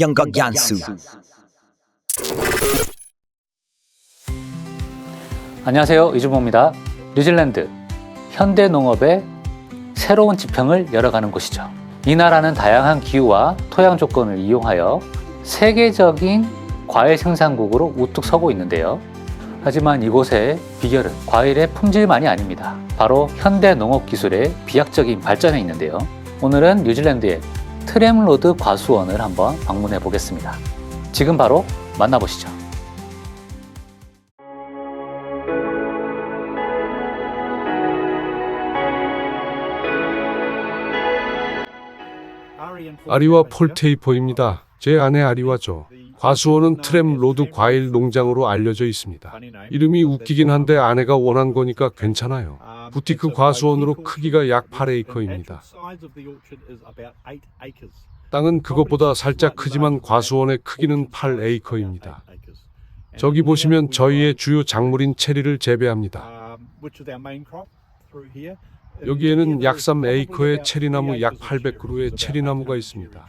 영각 양수 안녕하세요. 이주모입니다. 뉴질랜드 현대 농업의 새로운 지평을 열어가는 곳이죠. 이 나라는 다양한 기후와 토양 조건을 이용하여 세계적인 과일 생산국으로 우뚝 서고 있는데요. 하지만 이곳의 비결은 과일의 품질만이 아닙니다. 바로 현대 농업 기술의 비약적인 발전에 있는데요. 오늘은 뉴질랜드의 트램로드 과수원을 한번 방문해 보겠습니다. 지금 바로 만나보시죠. 아리와 폴테이퍼입니다. 제 아내 아리와죠. 과수원은 트램 로드 과일 농장으로 알려져 있습니다. 이름이 웃기긴 한데 아내가 원한 거니까 괜찮아요. 부티크 과수원으로 크기가 약 8에이커입니다. 땅은 그것보다 살짝 크지만 과수원의 크기는 8에이커입니다. 저기 보시면 저희의 주요 작물인 체리를 재배합니다. 여기에는 약 3에이커의 체리나무 약 800그루의 체리나무가 있습니다.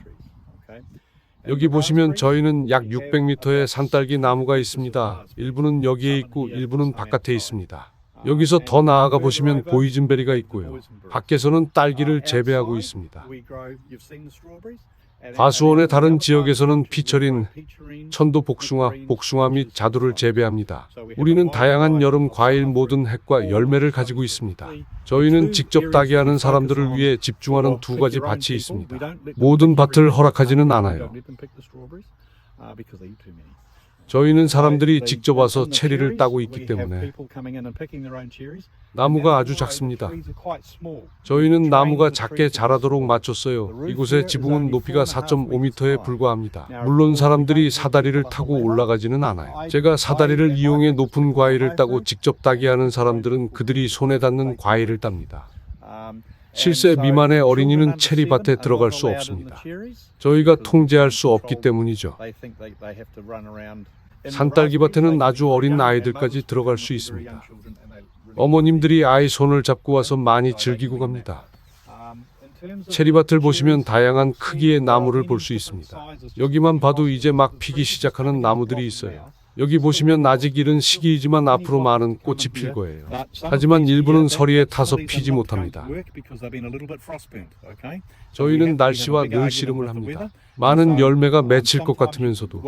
여기 보시면 저희는 약 600m의 산딸기 나무가 있습니다. 일부는 여기에 있고 일부는 바깥에 있습니다. 여기서 더 나아가 보시면 보이즌베리가 있고요. 밖에서는 딸기를 재배하고 있습니다. 과수원의 다른 지역에서는 피처린, 천도 복숭아, 복숭아 및 자두를 재배합니다. 우리는 다양한 여름 과일 모든 핵과 열매를 가지고 있습니다. 저희는 직접 따게 하는 사람들을 위해 집중하는 두 가지 밭이 있습니다. 모든 밭을 허락하지는 않아요. 저희는 사람들이 직접 와서 체리를 따고 있기 때문에 나무가 아주 작습니다. 저희는 나무가 작게 자라도록 맞췄어요. 이곳의 지붕은 높이가 4.5m에 불과합니다. 물론 사람들이 사다리를 타고 올라가지는 않아요. 제가 사다리를 이용해 높은 과일을 따고 직접 따게 하는 사람들은 그들이 손에 닿는 과일을 땁니다. 실세 미만의 어린이는 체리밭에 들어갈 수 없습니다. 저희가 통제할 수 없기 때문이죠. 산딸기밭에는 아주 어린 아이들까지 들어갈 수 있습니다. 어머님들이 아이 손을 잡고 와서 많이 즐기고 갑니다. 체리밭을 보시면 다양한 크기의 나무를 볼 수 있습니다. 여기만 봐도 이제 막 피기 시작하는 나무들이 있어요. 여기 보시면 아직 이른 시기이지만 앞으로 많은 꽃이 필 거예요. 하지만 일부는 서리에 타서 피지 못합니다. 저희는 날씨와 늘 씨름을 합니다. 많은 열매가 맺힐 것 같으면서도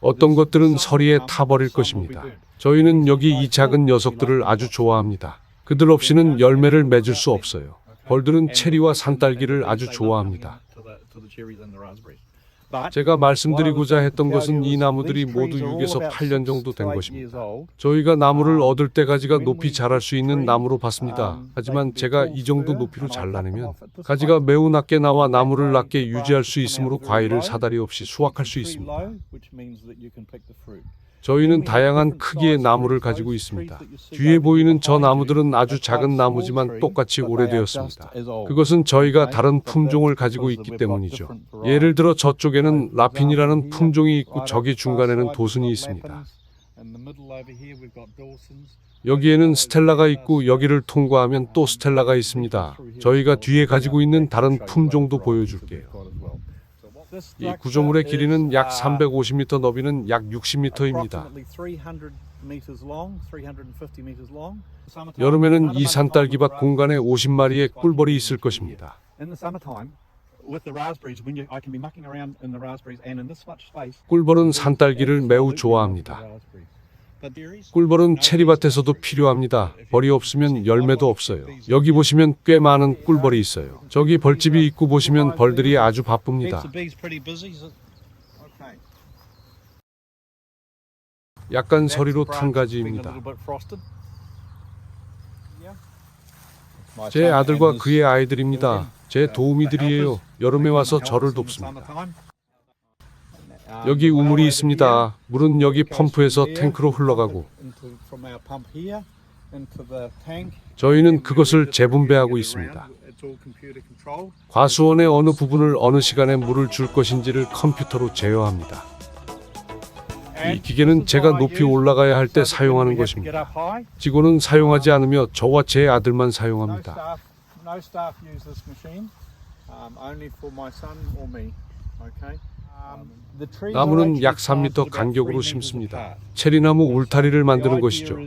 어떤 것들은 서리에 타버릴 것입니다. 저희는 여기 이 작은 녀석들을 아주 좋아합니다. 그들 없이는 열매를 맺을 수 없어요. 벌들은 체리와 산딸기를 아주 좋아합니다. 제가 말씀드리고자 했던 것은 이 나무들이 모두 6에서 8년 정도 된 것입니다. 저희가 나무를 얻을 때가지가 높이 자랄 수 있는 나무로 봤습니다. 하지만 제가 이 정도 높이로 잘라내면 가지가 매우 낮게 나와 나무를 낮게 유지할 수 있으므로 과일을 사다리 없이 수확할 수 있습니다. 저희는 다양한 크기의 나무를 가지고 있습니다. 뒤에 보이는 저 나무들은 아주 작은 나무지만 똑같이 오래되었습니다. 그것은 저희가 다른 품종을 가지고 있기 때문이죠. 예를 들어 저쪽에는 라핀이라는 품종이 있고 저기 중간에는 도슨이 있습니다. 여기에는 스텔라가 있고 여기를 통과하면 또 스텔라가 있습니다. 저희가 뒤에 가지고 있는 다른 품종도 보여줄게요. 이 구조물의 길이는 약 350m, 너비는 약 60m입니다. 여름에는 이 산딸기밭 공간에 50마리의 꿀벌이 있을 것입니다. 꿀벌은 산딸기를 매우 좋아합니다. 꿀벌은 체리밭에서도 필요합니다. 벌이 없으면 열매도 없어요. 여기 보시면 꽤 많은 꿀벌이 있어요. 저기 벌집이 있고 보시면 벌들이 아주 바쁩니다. 약간 서리로 탄 가지입니다. 제 아들과 그의 아이들입니다. 제 도우미들이에요. 여름에 와서 저를 돕습니다. 여기 우물이 있습니다. 물은 여기 펌프에서 탱크로 흘러가고 저희는 그것을 재분배하고 있습니다. 과수원의 어느 부분을 어느 시간에 물을 줄 것인지를 컴퓨터로 제어합니다. 이 기계는 제가 높이 올라가야 할 때 사용하는 것입니다. 직원은 사용하지 않으며 저와 제 아들만 사용합니다. Um, 나무는 약 actually 3m planted about 간격으로 three meters 심습니다. 체리나무 울타리를 만드는 것이죠.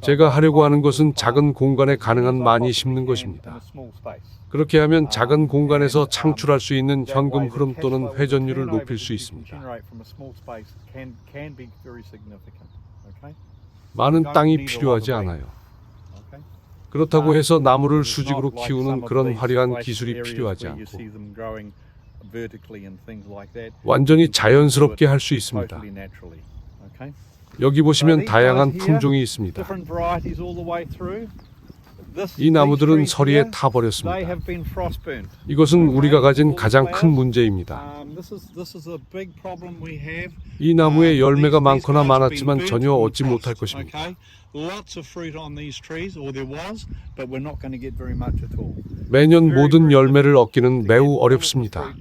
제가 하려고 하는 것은 작은 공간에 가능한 많이 심는 것입니다. 그렇게 하면 작은 공간에서 um, 창출할 수 있는 현금 흐름 또는 회전율을 높일 수 있습니다. 많은 땅이 필요하지. 않아요. 그렇다고 Um, 해서 나무를 수직으로 키우는 그런 화려한 기술이 필요하지 않고. 완전히 자연스럽게 할 수 있습니다. 여기 보시면 다양한 품종이 있습니다. 이 나무들은 서리에 타버렸습니다. 이것은 우리가 가진 가장 큰 문제입니다. Um. 이 나무에 Um, 열매가 많거나 많았지만 전혀 얻지 못할 것입니다. 매년 모든 열매를 얻기는 매우 어렵습니다.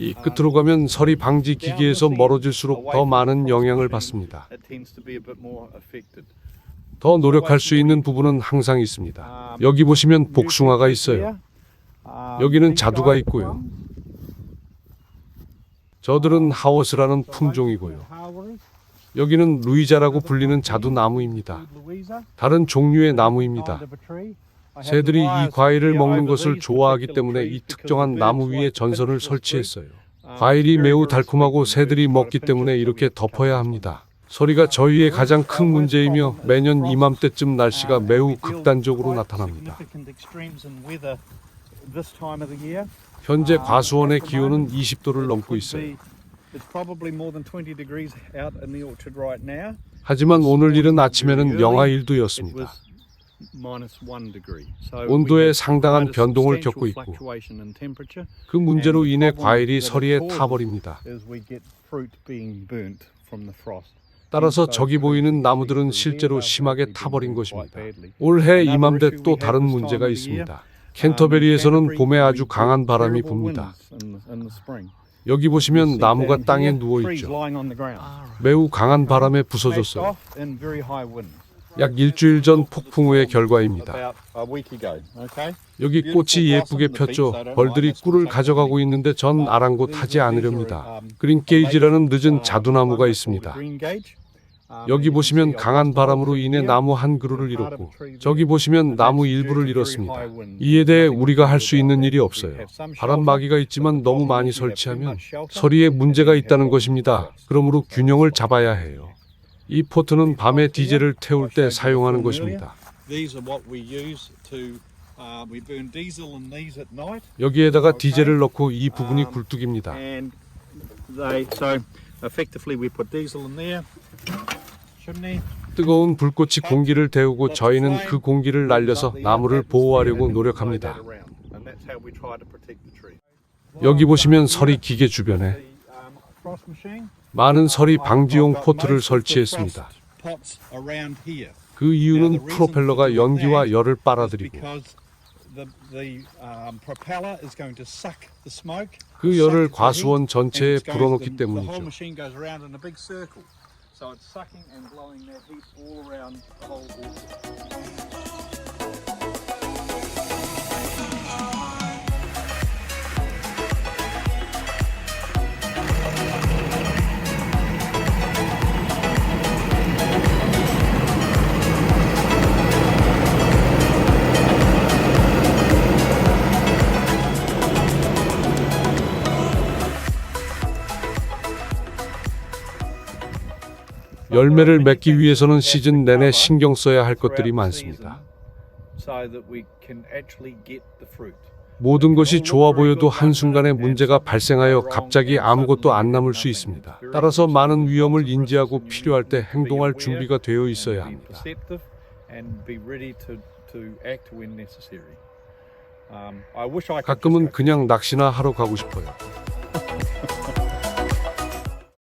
이 끝으로 가면 서리 방지 기기에서 멀어질수록 더 많은 영향을 받습니다. 더 노력할 수 있는 부분은 항상 있습니다. 여기 보시면 복숭아가 있어요. Um, 여기는 자두가 있고요. 저들은 하워스라는 품종이고요. 여기는 루이자라고 불리는 자두 나무입니다. Louisa, 다른 종류의 나무입니다. 새들이 이 과일을 먹는 것을 좋아하기 때문에 이 특정한 나무 위에 전선을. 설치했어요. Um, 과일이 매우 달콤하고 새들이 먹기 때문에 이렇게 덮어야 합니다. 서리가 저희의 가장 큰 문제이며 매년 이맘때쯤 날씨가 매우 극단적으로 나타납니다. 현재 Um, 과수원의 기온은 moment, 20도를 it 넘고 있어요. be- It's probably more than 20 degrees out in the orchard right now. 하지만 오늘 일은 아침에는 영하 It 1도였습니다. was minus one degree. So 온도에 상당한 변동을 겪고 있고 그 문제로 인해 과일이 서리에 타버립니다. 따라서 저기 보이는 나무들은 실제로 심하게 타버린 것입니다. 올해 이맘때 또 다른 문제가 있습니다. um, 캔터베리에서는 봄에 아주 강한 바람이 붑니다. 여기 보시면 나무가 땅에 누워 있죠. 매우 강한 바람에 부서졌어요. 약 일주일 전 폭풍우의 결과입니다. 여기 꽃이 예쁘게 폈죠. 벌들이 꿀을 가져가고 있는데 전 아랑곳하지 않으렵니다. 그린 게이지라는 늦은 자두나무가 있습니다. 여기 보시면 강한 바람으로 인해 나무 한 그루를 잃었고 저기 보시면 나무 일부를 잃었습니다. 이에 대해 우리가 할 수 있는 일이 없어요. 바람막이가 있지만 너무 많이 설치하면 서리에 문제가 있다는 것입니다. 그러므로 균형을 잡아야 해요. 이 포트는 밤에 디젤을 태울 때 사용하는 것입니다. 여기에다가 디젤을 넣고 이 부분이 굴뚝입니다. Effectively we put diesel in there. 뜨거운 불꽃이 공기를 데우고 저희는 그 공기를 날려서 나무를 보호하려고 노력합니다. 여기 보시면 서리 기계 주변에 um. 많은 서리 방지용 포트를 설치했습니다. 그 이유는 프로펠러가 연기와 열을 빨아들이고 um. 그 열을 과수원 전체에 불어넣기 때문이죠. So it's sucking and blowing that heat all around the whole orchard. 열매를 맺기 위해서는 시즌 내내 신경 써야 할 것들이 많습니다. 모든 것이 좋아 보여도 한순간에 문제가 발생하여 갑자기 아무것도 안 남을 수 있습니다. 따라서 많은 위험을 인지하고 필요할 때 행동할 준비가 되어 있어야 합니다. Um, 가끔은 그냥 낚시나 하러 가고 싶어요.